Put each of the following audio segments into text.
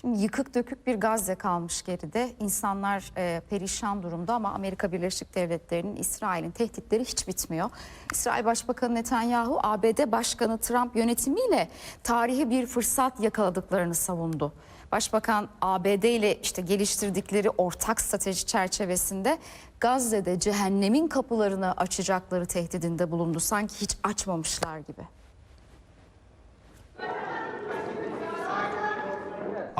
Şimdi yıkık dökük bir Gazze kalmış geride. İnsanlar e, perişan durumda ama Amerika Birleşik Devletleri'nin İsrail'in tehditleri hiç bitmiyor. İsrail Başbakanı Netanyahu ABD Başkanı Trump yönetimiyle tarihi bir fırsat yakaladıklarını savundu. Başbakan ABD ile işte geliştirdikleri ortak strateji çerçevesinde Gazze'de cehennemin kapılarını açacakları tehdidinde bulundu. Sanki hiç açmamışlar gibi.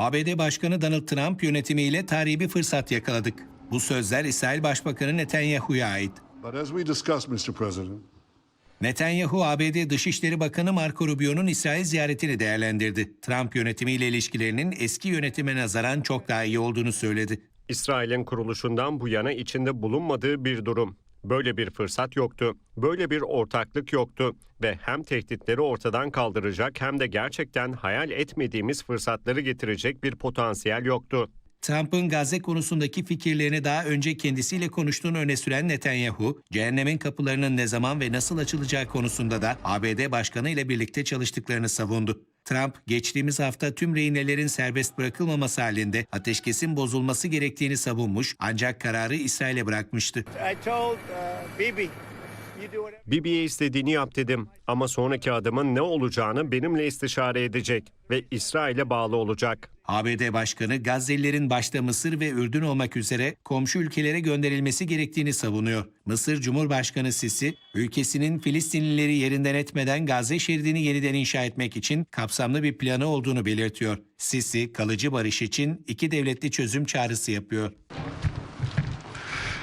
ABD Başkanı Donald Trump yönetimiyle tarihi bir fırsat yakaladık. Bu sözler İsrail Başbakanı Netanyahu'ya ait. But as we discussed, Mr. President, Netanyahu, ABD Dışişleri Bakanı Marco Rubio'nun İsrail ziyaretini değerlendirdi. Trump yönetimiyle ilişkilerinin eski yönetime nazaran çok daha iyi olduğunu söyledi. İsrail'in kuruluşundan bu yana içinde bulunmadığı bir durum. Böyle bir fırsat yoktu. Böyle bir ortaklık yoktu ve hem tehditleri ortadan kaldıracak hem de gerçekten hayal etmediğimiz fırsatları getirecek bir potansiyel yoktu. Trump'ın Gazze konusundaki fikirlerini daha önce kendisiyle konuştuğunu öne süren Netanyahu, cehennemin kapılarının ne zaman ve nasıl açılacağı konusunda da ABD Başkanı ile birlikte çalıştıklarını savundu. Trump, geçtiğimiz hafta tüm rehinelerin serbest bırakılmaması halinde ateşkesin bozulması gerektiğini savunmuş ancak kararı İsrail'e bırakmıştı. Uh. Bibi'ye istediğini yap dedim ama sonraki adımın ne olacağını benimle istişare edecek ve İsrail'e bağlı olacak. ABD Başkanı Gazze'lilerin başta Mısır ve Ürdün olmak üzere komşu ülkelere gönderilmesi gerektiğini savunuyor. Mısır Cumhurbaşkanı Sisi, ülkesinin Filistinlileri yerinden etmeden Gazze şeridini yeniden inşa etmek için kapsamlı bir planı olduğunu belirtiyor. Sisi, kalıcı barış için iki devletli çözüm çağrısı yapıyor.